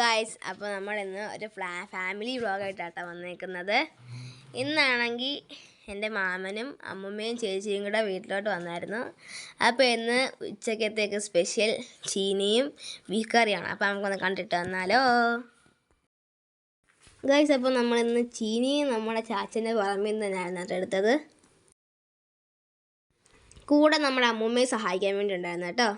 Guys അപ്പോൾ നമ്മൾ ഇന്ന് ഒരു ഫ്ലാ ഫാമിലി വ്ളോഗായിട്ടാണ് വന്നേക്കുന്നത്. ഇന്നാണെങ്കിൽ എന്റെ മാമനും അമ്മമ്മയും ചേച്ചിയും കൂടെ വീട്ടിലോട്ട് വന്നായിരുന്നു. അപ്പോൾ ഇന്ന് ഉച്ചക്കത്തേക്ക് സ്പെഷ്യൽ ചീനിയും ബീഫ് കറിയാണ് അപ്പോൾ നമുക്കൊന്ന് കണ്ടിട്ട് വന്നാലോ? ഗായ്സ് അപ്പോൾ നമ്മളിന്ന് ചീനിയും നമ്മുടെ ചാച്ചന്റെ പറമ്പിൽ നിന്ന് തന്നെയായിരുന്നു എടുത്തത്. കൂടെ നമ്മുടെ അമ്മൂമ്മയെ സഹായിക്കാൻ വേണ്ടി ഉണ്ടായിരുന്നു കേട്ടോ.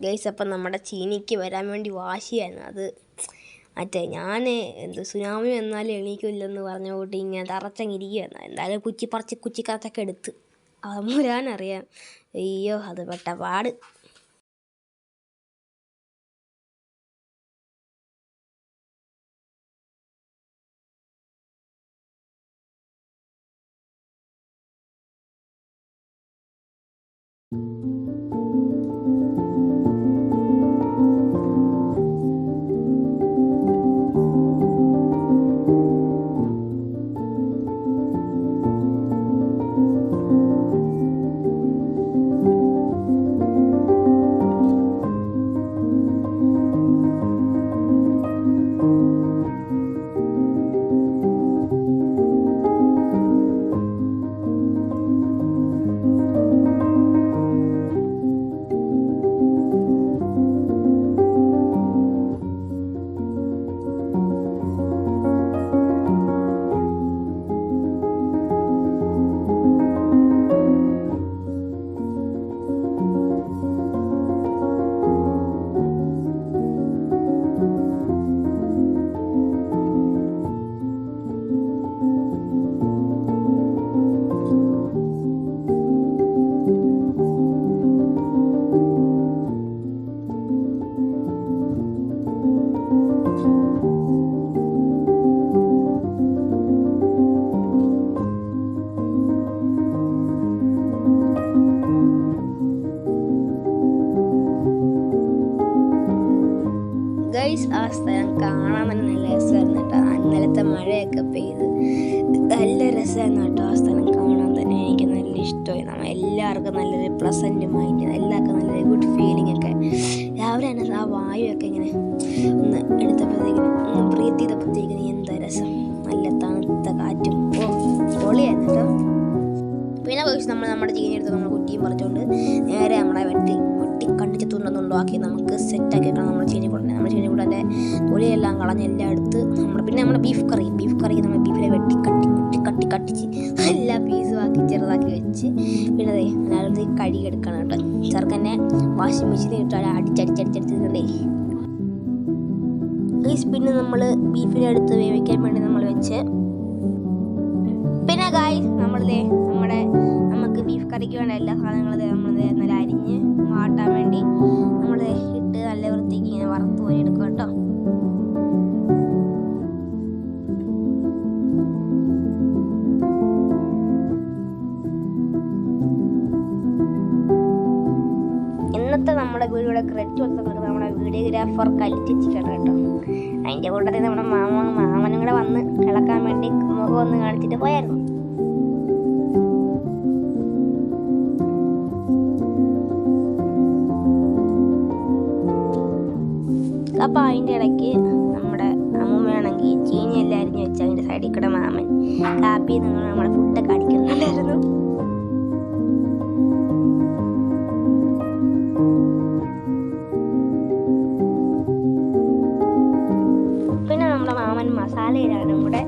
ഗൈസ് അപ്പം നമ്മുടെ ചീനിക്ക് വരാൻ വേണ്ടി വാശിയായിരുന്നു അത് മറ്റേ ഞാൻ എന്ത് സുനാമി വന്നാലും എണീക്കില്ലെന്ന് പറഞ്ഞ കൂട്ടി ഇങ്ങനെ തറച്ചങ്ങിരിക്കുകയായിരുന്നു എന്തായാലും കുച്ചി പറിച്ച് കുച്ചിക്കറച്ചൊക്കെ എടുത്ത് അമ്മൂരാനറിയാം അയ്യോ അത് പെട്ട പാട്. ഗൈസ് ആ സ്ഥലം കാണാൻ തന്നെ നല്ല രസമായിരുന്നു കേട്ടോ. അന്നലത്തെ മഴയൊക്കെ പെയ്ത് നല്ല രസമായിരുന്നു കേട്ടോ ആ സ്ഥലം കാണാൻ തന്നെ. എനിക്ക് നല്ല ഇഷ്ടമായി. നമ്മൾ എല്ലാവർക്കും നല്ലൊരു പ്ലസന്റ് മൈൻഡ് എല്ലാവർക്കും നല്ലൊരു ഗുഡ് ഫീലിംഗ് ഒക്കെ. രാവിലെ തന്നെ ആ വായുവൊക്കെ ഇങ്ങനെ ഒന്ന് എടുത്തപ്പോഴത്തേക്കിനും ഒന്ന് ബ്രീത്ത് ചെയ്തപ്പോഴത്തേക്കിനും എന്താ രസം? പിന്നെ നമ്മൾ നമ്മുടെ ചീനി എടുത്ത് നമ്മൾ കുറ്റിയും പറിച്ചുകൊണ്ട് നേരെ നമ്മളെ വെട്ടി വെട്ടി കണ്ടിച്ച് തുണ്ടുന്നുണ്ടോ ആക്കി നമുക്ക് സെറ്റാക്കി വെക്കണം നമ്മുടെ ചീനി കൂടെ നമ്മുടെ ചീനി കൂടെ തൊലിയെല്ലാം കളഞ്ഞ് എല്ലാം എടുത്ത് നമ്മൾ പിന്നെ നമ്മുടെ ബീഫ് കറി ബീഫ് കറി നമ്മൾ ബീഫിനെ വെട്ടി കട്ടി കുട്ടി കട്ടി കട്ടിച്ച് എല്ലാ പീസും ആക്കി ചെറുതാക്കി വെച്ച് പിന്നെ അതെ അതിനകത്ത് കഴുകിയെടുക്കണം കേട്ടോ ചെറുക്കന്നെ വാഷിംഗ് മെഷീനിൽ ഇട്ടാൽ അടിച്ചടിച്ചടിച്ചടിച്ചിട്ടുണ്ടേ പിന്നെ നമ്മൾ ബീഫിനെ എടുത്ത് വേവിക്കാൻ വേണ്ടി നമ്മൾ വെച്ച് പിന്നെ ഗായ് നമ്മളിതേ നമ്മുടെ കറിക്ക് വേണ്ട എല്ലാ സാധനങ്ങളും നമ്മൾ നല്ല അരിഞ്ഞ് വാട്ടാൻ വേണ്ടി നമ്മൾ ഇട്ട് നല്ല വൃത്തിക്ക് ഇങ്ങനെ വറുത്ത് പോയി എടുക്കും കേട്ടോ. ഇന്നത്തെ നമ്മുടെ വീഡിയോയുടെ ക്രെഡിറ്റ് കൊടുത്തത് നമ്മുടെ വീഡിയോഗ്രാഫർ കലിച്ചിട്ടാണ് കേട്ടോ. അതിന്റെ കൂട്ടത്തിൽ നമ്മുടെ മാമ മാമനും കൂടെ വന്ന് കിളക്കാൻ വേണ്ടി മുഖം ഒന്ന് കാണിച്ചിട്ട് പോയായിരുന്നു. അപ്പം അതിന്റെ ഇടയ്ക്ക് നമ്മുടെ അമ്മൂമ്മയാണെങ്കിൽ ചീനിയെല്ലാം അരിഞ്ഞ് വെച്ച് അതിന്റെ സൈഡിൽ കൂടെ മാമൻ കാപ്പി നിങ്ങൾ നമ്മുടെ ഫുഡൊക്കെ അടിക്കുന്നുണ്ടായിരുന്നു. പിന്നെ നമ്മുടെ മാമൻ മസാലയിലാണ് നമ്മുടെ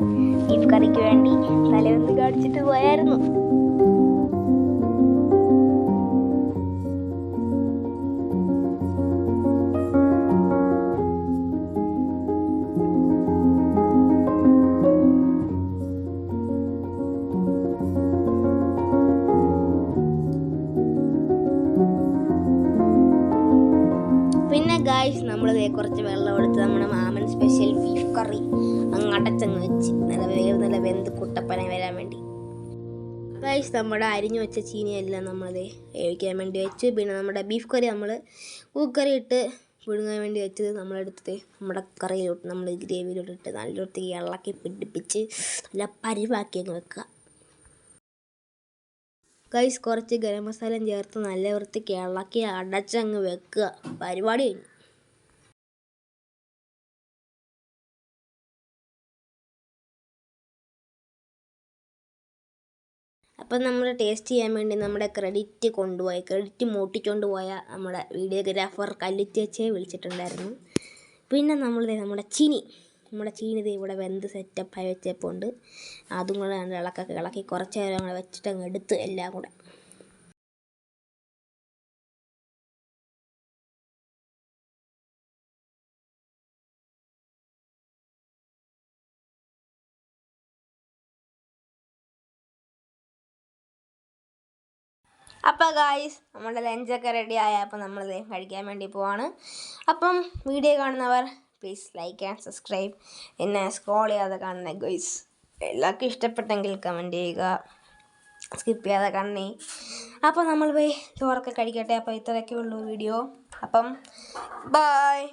ബീഫ് കറിക്ക് വേണ്ടി തലേന്ന് കാണിച്ചിട്ട് പോയായിരുന്നു. നമ്മൾ കുറച്ച് വെള്ളം എടുത്ത് നമ്മുടെ മാമൻ സ്പെഷ്യൽ ബീഫ് കറി അങ്ങ് അടച്ചങ്ങ് വെച്ച്. നല്ല വേവ് നല്ല വെന്ത് കുട്ടപ്പന വരാൻ വേണ്ടി. അതായത് നമ്മുടെ അരിഞ്ഞു വെച്ച ചീനിയെല്ലാം നമ്മളത് വേവിക്കാൻ വേണ്ടി വെച്ച്. പിന്നെ നമ്മുടെ ബീഫ് കറി നമ്മൾ കുക്കറി ഇട്ട് പുഴുങ്ങാൻ വേണ്ടി വെച്ചത് നമ്മളെടുത്തത് നമ്മുടെ കറിയിലോട്ട് നമ്മൾ ഗ്രേവിയിലോട്ടിട്ട് നല്ല വൃത്തിക്ക് ഇളക്കി പിടിപ്പിച്ച് നല്ല പരിവാക്കി അങ്ങ് വെക്കുക. ഗൈസ് കുറച്ച് ഗരം മസാലയും ചേർത്ത് നല്ല വൃത്തിക്ക് ഇളക്കി അടച്ചങ്ങ് വെക്കുക. പരിപാടി കഴിഞ്ഞു. അപ്പം നമ്മൾ ടേസ്റ്റ് ചെയ്യാൻ വേണ്ടി നമ്മുടെ ക്രെഡിറ്റ് കൊണ്ടുപോയ ക്രെഡിറ്റ് മൂട്ടിക്കൊണ്ട് പോയ നമ്മുടെ വീഡിയോഗ്രാഫർ കല്ലുച്ചേച്ചിയെ വിളിച്ചിട്ടുണ്ടായിരുന്നു. പിന്നെ നമ്മൾ നമ്മുടെ ചിനി നമ്മുടെ ചീനി ദേ ഇവിടെ വെന്ത് സെറ്റപ്പായി വെച്ചപ്പോൾ ഉണ്ട് അതും കൂടെ ഇളക്കൊക്കെ ഇളക്കി കുറച്ച് നേരം വെച്ചിട്ട് അങ്ങ് എടുത്ത് എല്ലാം കൂടെ അപ്പോൾ ഗായ്സ് നമ്മുടെ ലഞ്ചൊക്കെ റെഡി ആയ. അപ്പോൾ നമ്മൾ കഴിക്കാൻ വേണ്ടി പോവാണ്. അപ്പം വീഡിയോ കാണുന്നവർ പ്ലീസ് ലൈക്ക് ആൻഡ് സബ്സ്ക്രൈബ് എന്നെ സ്ക്രോൾ ചെയ്യാതെ കാണുന്ന ഗൈസ് എല്ലാവർക്കും ഇഷ്ടപ്പെട്ടെങ്കിൽ കമന്റ് ചെയ്യുക. സ്കിപ്പ് ചെയ്യാതെ കാണണേ. അപ്പോൾ നമ്മൾ പോയി ചോറൊക്കെ കഴിക്കട്ടെ. അപ്പോൾ ഇത്രയൊക്കെ ഉള്ളൂ വീഡിയോ അപ്പം ബായ്